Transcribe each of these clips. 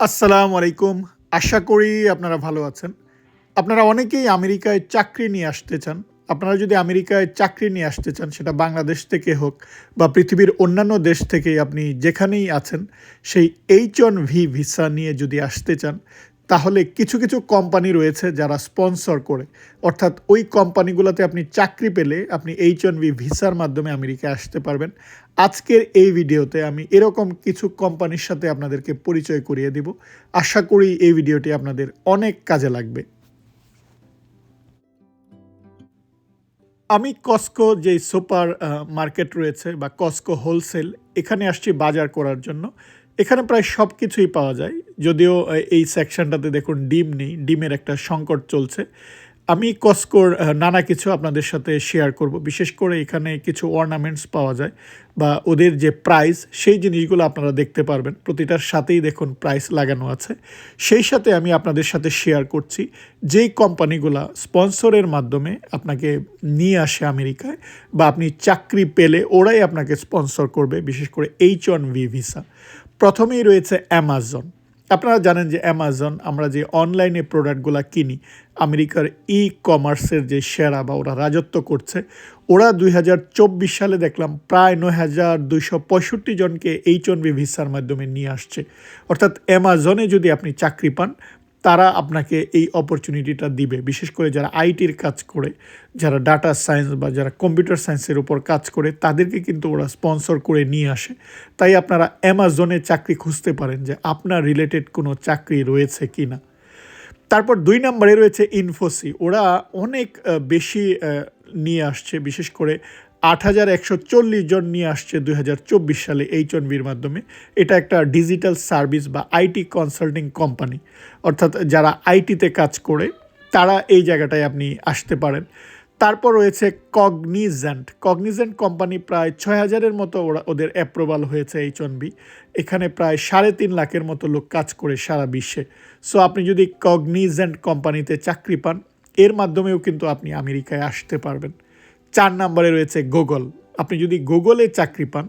আসসালামু আলাইকুম। আশা করি আপনারা ভালো আছেন। আপনারা অনেকেই আমেরিকায় চাকরি নিয়ে আসতে চান। আপনারা যদি আমেরিকায় চাকরি নিয়ে আসতে চান, সেটা বাংলাদেশ থেকে হোক বা পৃথিবীর অন্যান্য দেশ থেকে আপনি যেখানেই আছেন, সেই এইচ ওয়ান ভি ভিসা নিয়ে যদি আসতে চান, তাহলে কিছু কিছু কোম্পানি রয়েছে যারা স্পন্সর করে। অর্থাৎ ওই কোম্পানিগুলোতে আপনি চাকরি পেলে আপনি এইচ ওয়ান ভি ভিসার মাধ্যমে আমেরিকায় আসতে পারবেন। আজকের এই ভিডিওতে আমি এরকম কিছু কোম্পানির সাথে আপনাদেরকে পরিচয় করিয়ে দিব। আশা করি এই ভিডিওটি আপনাদের অনেক কাজে লাগবে। আমি কস্কো যে সুপার মার্কেট রয়েছে বা কস্কো হোলসেল, এখানে আসছি বাজার করার জন্য। এখানে প্রায় সব কিছুই পাওয়া যায়। যদিও এই সেকশনটাতে দেখুন ডিম নেই। ডিমের একটা সংকট চলছে। আমি কস্কোর নানা কিছু আপনাদের সাথে শেয়ার করব। বিশেষ করে এখানে কিছু অর্নামেন্টস পাওয়া যায় বা ওদের যে প্রাইস সেই জিনিসগুলো আপনারা দেখতে পারবেন। প্রতিটার সাথেই দেখুন প্রাইস লাগানো আছে। সেই সাথে আমি আপনাদের সাথে শেয়ার করছি, যেই কোম্পানিগুলো স্পন্সরের মাধ্যমে আপনাকে নিয়ে আসে আমেরিকায় বা আপনি চাকরি পেলে ওরাই আপনাকে স্পন্সর করবে, বিশেষ করে এইচ ওয়ান ভি ভিসা প্রথমেই রয়েছে অ্যামাজন আপনারা জানেন যে অ্যামাজন আমরা যে অনলাইনে প্রোডাক্টগুলো কিনি, আমেরিকার ই কমার্সের যে সেরা বা ওরা রাজত্ব করছে, ওরা দু হাজার চব্বিশ সালে দেখলাম প্রায় নয় হাজার দুইশো পঁয়ষট্টি জনকে এইচ ওয়ান বি ভিসার মাধ্যমে নিয়ে আসছে। অর্থাৎ অ্যামাজনে যদি আপনি চাকরি পান তারা আপনাকে এই অপরচুনিটিটা দিবে। বিশেষ করে যারা আইটির কাজ করে, যারা ডাটা সায়েন্স বা যারা কম্পিউটার সায়েন্সের উপর কাজ করে, তাদেরকে কিন্তু ওরা স্পন্সর করে নিয়ে আসে। তাই আপনারা অ্যামাজনে চাকরি খুঁজতে পারেন যে আপনার রিলেটেড কোনো চাকরি রয়েছে কি না তারপর দুই নম্বরে রয়েছে ইনফোসি ওরা অনেক বেশি নিয়ে আসছে। বিশেষ করে আট হাজার একশো চল্লিশ জন নিয়ে আসছে দুই হাজার চব্বিশ সালে এইচ বির মাধ্যমে। এটা একটা ডিজিটাল সার্ভিস বা আইটি কনসাল্টিং কোম্পানি। অর্থাৎ যারা আইটিতে কাজ করে, তারা এই জায়গাটায় আপনি আসতে পারেন। তারপর রয়েছে কগনিজেন্ট। কগনিজেন্ট কোম্পানি প্রায় ছয় হাজারের মতো ওরা, ওদের অ্যাপ্রুভাল হয়েছে এইচ বি। এখানে প্রায় সাড়ে তিন লাখের মতো লোক কাজ করে সারা বিশ্বে। সো আপনি যদি কগনিজেন্ট কোম্পানিতে চাকরি পান, এর মাধ্যমেও কিন্তু আপনি আমেরিকায় আসতে পারবেন। নম্বরে রয়েছে গুগল। আপনি যদি গুগলে চাকরি পান,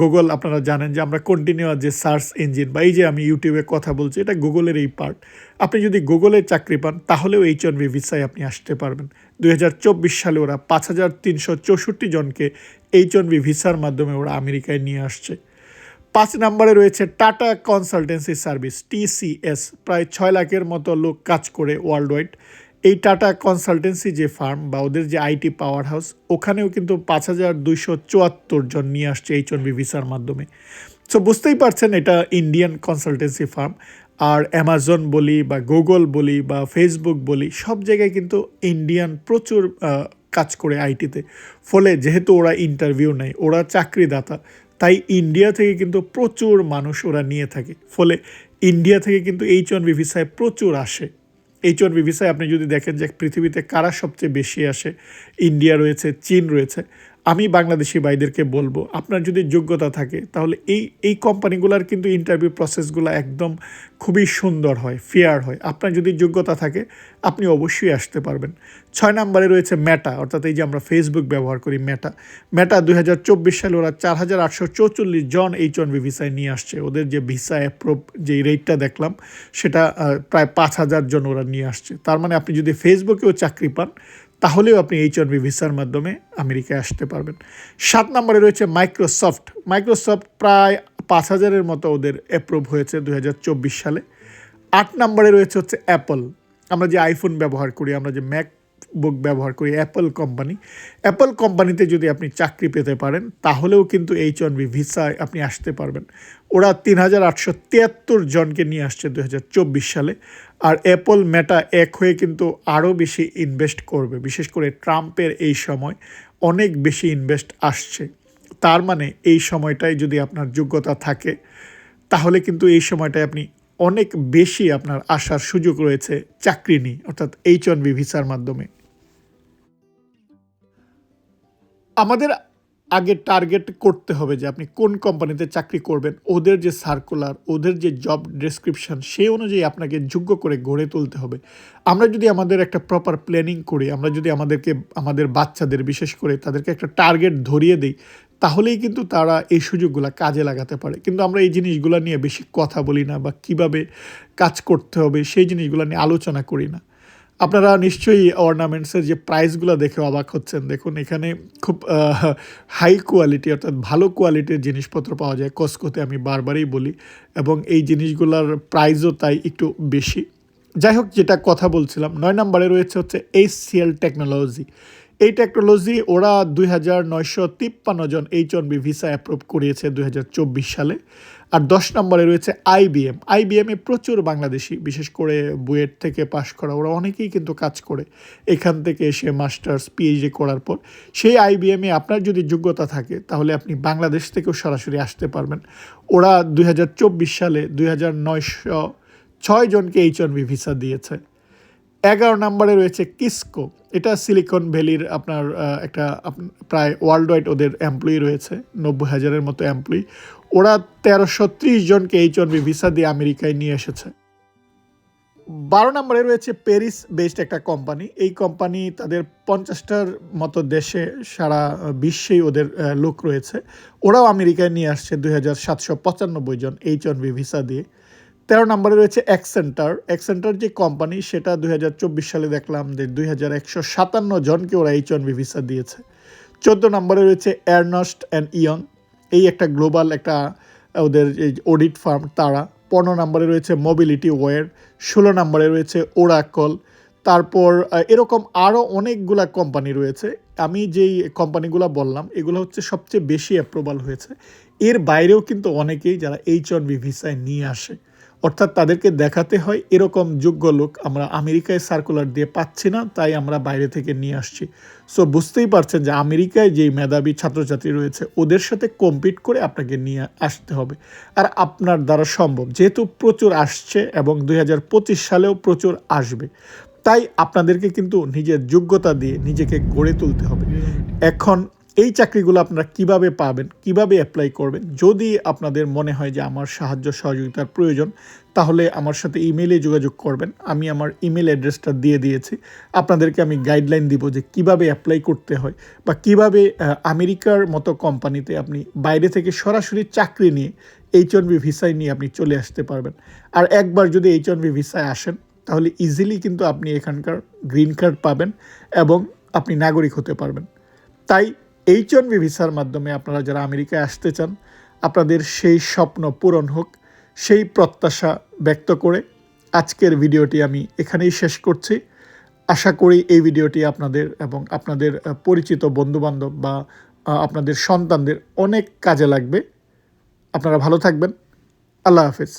গুগল আপনারা জানেন যে আমরা কন্টিনিউয়াস যে সার্চ ইঞ্জিন বা এই যে আমি ইউটিউবে কথা বলছি, এটা গুগলের এই পার্ট আপনি যদি গুগলে চাকরি পান, তাহলেও এইচ ওয়ান বি ভিসায় আপনি আসতে পারবেন। দু হাজার চব্বিশ সালে ওরা পাঁচ হাজার তিনশো চৌষট্টি জনকে এইচ ওয়ান বি ভিসার মাধ্যমে ওরা আমেরিকায় নিয়ে আসছে। পাঁচ নম্বরে রয়েছে টাটা কনসালটেন্সি সার্ভিস টিসিএস প্রায় ছয় লাখের মতো লোক কাজ করে ওয়ার্ল্ড ওয়াইড এই টাটা কনসালটেন্সি যে ফার্ম বা ওদের যে আইটি পাওয়ার হাউস ওখানেও কিন্তু পাঁচ হাজার দুইশো চুয়াত্তর জন নিয়ে আসছে এইচ ওয়ান ভিসার মাধ্যমে। সো বুঝতেই পারছেন এটা ইন্ডিয়ান কনসালটেন্সি ফার্ম আর অ্যামাজন বলি বা গুগল বলি বা ফেসবুক বলি, সব জায়গায় কিন্তু ইন্ডিয়ান প্রচুর কাজ করে আইটিতে। ফলে যেহেতু ওরা ইন্টারভিউ নেয়, ওরা চাকরিদাতা, তাই ইন্ডিয়া থেকে কিন্তু প্রচুর মানুষ ওরা নিয়ে থাকে। ফলে ইন্ডিয়া থেকে কিন্তু এইচ ওয়ান ভিসায় প্রচুর আসে। এইচ ওয়ান বি ভিসায় আপনি যদি দেখেন যে পৃথিবীতে কারা সবচেয়ে বেশি আসে ইন্ডিয়া রয়েছে, চীন রয়েছে আমি বাংলাদেশি ভাইদেরকে বলব, আপনার যদি যোগ্যতা থাকে, তাহলে এই এই কোম্পানিগুলোর কিন্তু ইন্টারভিউ প্রসেসগুলো একদম খুবই সুন্দর হয় ফেয়ার হয়। আপনার যদি যোগ্যতা থাকে, আপনি অবশ্যই আসতে পারবেন। ছয় নম্বরে রয়েছে ম্যাটা অর্থাৎ এই যে আমরা ফেসবুক ব্যবহার করি ম্যাটা ম্যাটা দুই হাজার চব্বিশ সালে ওরা চার হাজার আটশো চৌচল্লিশ জন এইচ ওয়ান বি ভিসায় নিয়ে আসছে। ওদের যে ভিসা অ্যাপ্রুভ যে রেটটা দেখলাম, সেটা প্রায় পাঁচ হাজার জন ওরা নিয়ে আসছে। তার মানে আপনি যদি ফেসবুকেও চাকরি পান তাহলেও আপনি এইচ ওয়ান বি ভিসার মাধ্যমে আমেরিকায় আসতে পারবেন। সাত নম্বরে রয়েছে মাইক্রোসফট। মাইক্রোসফট প্রায় পাঁচ হাজারের মতো ওদের অ্যাপ্রুভ হয়েছে দু হাজার চব্বিশ সালে। আট নম্বরে রয়েছে হচ্ছে অ্যাপল। আমরা যে আইফোন ব্যবহার করি, আমরা যে ম্যাক বুক ব্যবহার করি অ্যাপল কোম্পানি অ্যাপল কোম্পানিতে যদি আপনি চাকরি পেতে পারেন, তাহলেও কিন্তু এইচ ওয়ান বি ভিসায় আপনি আসতে পারবেন। ওরা তিন হাজার আটশো তিয়াত্তর জনকে নিয়ে আসছে দু হাজার চব্বিশ সালে। আর অ্যাপল মেটা এক হয়ে কিন্তু আরও বেশি ইনভেস্ট করবে। বিশেষ করে ট্রাম্পের এই সময় অনেক বেশি ইনভেস্ট আসছে। তার মানে এই সময়টায় যদি আপনার যোগ্যতা থাকে, তাহলে কিন্তু এই সময়টায় আপনি অনেক বেশি আপনার আসার সুযোগ রয়েছে চাকরি নিয়ে, অর্থাৎ এইচ ওয়ান ভিসার মাধ্যমে। আমাদের আগে টার্গেট করতে হবে যে আপনি কোন কোম্পানিতে চাকরি করবেন। ওদের যে সার্কুলার ওদের যে জব ডেসক্রিপশন সেই অনুযায়ী আপনাকে যোগ্য করে গড়ে তুলতে হবে। আমরা যদি আমাদের একটা প্রপার প্ল্যানিং করি, আমরা যদি আমাদেরকে, আমাদের বাচ্চাদের, বিশেষ করে তাদেরকে একটা টার্গেট ধরিয়ে দিই, তাহলেই কিন্তু তারা এই সুযোগগুলো কাজে লাগাতে পারে। কিন্তু আমরা এই জিনিসগুলো নিয়ে বেশি কথা বলি না বা কীভাবে কাজ করতে হবে, সেই জিনিসগুলো নিয়ে আলোচনা করি না। আপনারা নিশ্চয়ই অর্নামেন্টসের যে প্রাইসগুলো দেখে অবাক হচ্ছেন। দেখুন, এখানে খুব হাই কোয়ালিটি অর্থাৎ ভালো কোয়ালিটির জিনিসপত্র পাওয়া যায়। কসকোতে আমি বারবারই বলি। এবং এই জিনিসগুলোর প্রাইসও তাই একটু বেশি। যাই হোক, যেটা কথা বলছিলাম, নয় নম্বরে রয়েছে হচ্ছে এইচসিএল টেকনোলজি এই টেকনোলজি ওরা দুই হাজার নয়শো তিপ্পান্ন জন H one B visa approve করিয়েছে দুই হাজার চব্বিশ সালে। আর দশ নম্বরে রয়েছে আইবিএম আইবিএমে প্রচুর বাংলাদেশি, বিশেষ করে বুয়েট থেকে পাশ করা, ওরা অনেকেই কিন্তু কাজ করে। এখান থেকে এসে মাস্টার্স পিএইচডি করার পর সেই আইবিএমে আপনার যদি যোগ্যতা থাকে, তাহলে আপনি বাংলাদেশ থেকেও সরাসরি আসতে পারবেন। ওরা দুই হাজার চব্বিশ সালে দুই ছয় জনকে এইচ ভিসা দিয়েছে। এগারো নম্বরে রয়েছে কিসকো। এটা সিলিকন ভ্যালির আপনার একটা প্রায় ওয়ার্ল্ড ওয়াইড ওদের এমপ্লয়ি রয়েছে, নব্বই হাজারের মতো এমপ্লয়ি ওরা তেরোশো ত্রিশ জনকে এইচ ওয়ান ভিসা দিয়ে আমেরিকায় নিয়ে এসেছে। বারো নম্বরে রয়েছে প্যারিস বেসড একটা কোম্পানি এই কোম্পানি তাদের পঞ্চাশটার মতো দেশে সারা বিশ্বেই ওদের লোক রয়েছে। ওরাও আমেরিকায় নিয়ে আসছে দুই হাজার সাতশো পঁচানব্বই জন এইচ ওয়ান ভিসা দিয়ে। তেরো নম্বরে রয়েছে এক্সেন্টার এক্সেন্টার যে কোম্পানি সেটা দুই হাজার চব্বিশ সালে দেখলাম যে দুই হাজার একশো সাতান্ন জনকে ওরা এইচ ওয়ান ভিসা দিয়েছে। চোদ্দ নম্বরে রয়েছে এয়ারনস্ট অ্যান্ড ইয়ং এই একটা গ্লোবাল একটা, ওদের অডিট ফার্ম তারা। পনেরো নম্বরে রয়েছে মোবিলিটি ওয়ার ষোলো নম্বরে রয়েছে ওরাকল তারপর এরকম আরও অনেকগুলা কোম্পানি রয়েছে। আমি যেই কোম্পানিগুলো বললাম, এগুলো হচ্ছে সবচেয়ে বেশি অ্যাপ্রুভাল হয়েছে। এর বাইরেও কিন্তু অনেকেই যারা এইচ অন বি ভিসায় নিয়ে আসে অর্থাৎ তাদেরকে দেখাতে হয় এরকম যোগ্য লোক আমরা আমেরিকায় সার্কুলার দিয়ে পাচ্ছি না তাই আমরা বাইরে থেকে নিয়ে আসছি। সো বুঝতেই পারছেন যে আমেরিকায় যেই মেধাবী ছাত্রছাত্রী রয়েছে ওদের সাথে কম্পিট করে আপনাকে নিয়ে আসতে হবে। আর আপনার দ্বারা সম্ভব যেহেতু প্রচুর আসছে এবং দুই হাজার পঁচিশ সালেও প্রচুর আসবে তাই আপনাদেরকে কিন্তু নিজের যোগ্যতা দিয়ে নিজেকে গড়ে তুলতে হবে। এখন এই চাকরিগুলো আপনারা কীভাবে পাবেন, কীভাবে অ্যাপ্লাই করবেন? যদি আপনাদের মনে হয় যে আমার সাহায্য সহযোগিতার প্রয়োজন, তাহলে আমার সাথে ইমেইলে যোগাযোগ করবেন। আমি আমার ইমেল অ্যাড্রেসটা দিয়ে দিয়েছি। আপনাদেরকে আমি গাইডলাইন দিব যে কীভাবে অ্যাপ্লাই করতে হয় বা কীভাবে আমেরিকার মতো কোম্পানিতে আপনি বাইরে থেকে সরাসরি চাকরি নিয়ে এইচ বি ভিসায় নিয়ে আপনি চলে আসতে পারবেন। আর একবার যদি এইচ বি ভিসায় আসেন, তাহলে ইজিলি কিন্তু আপনি এখানকার গ্রিন কার্ড পাবেন এবং আপনি নাগরিক হতে পারবেন। তাই এইচ ওয়ান বি ভিসার মাধ্যমে আপনারা যারা আমেরিকায় আসতে চান, আপনাদের সেই স্বপ্ন পূরণ হোক, সেই প্রত্যাশা ব্যক্ত করে আজকের ভিডিওটি আমি এখানেই শেষ করছি। আশা করি এই ভিডিওটি আপনাদের এবং আপনাদের পরিচিত বন্ধুবান্ধব বা আপনাদের সন্তানদের অনেক কাজে লাগবে। আপনারা ভালো থাকবেন। আল্লাহ হাফিজ।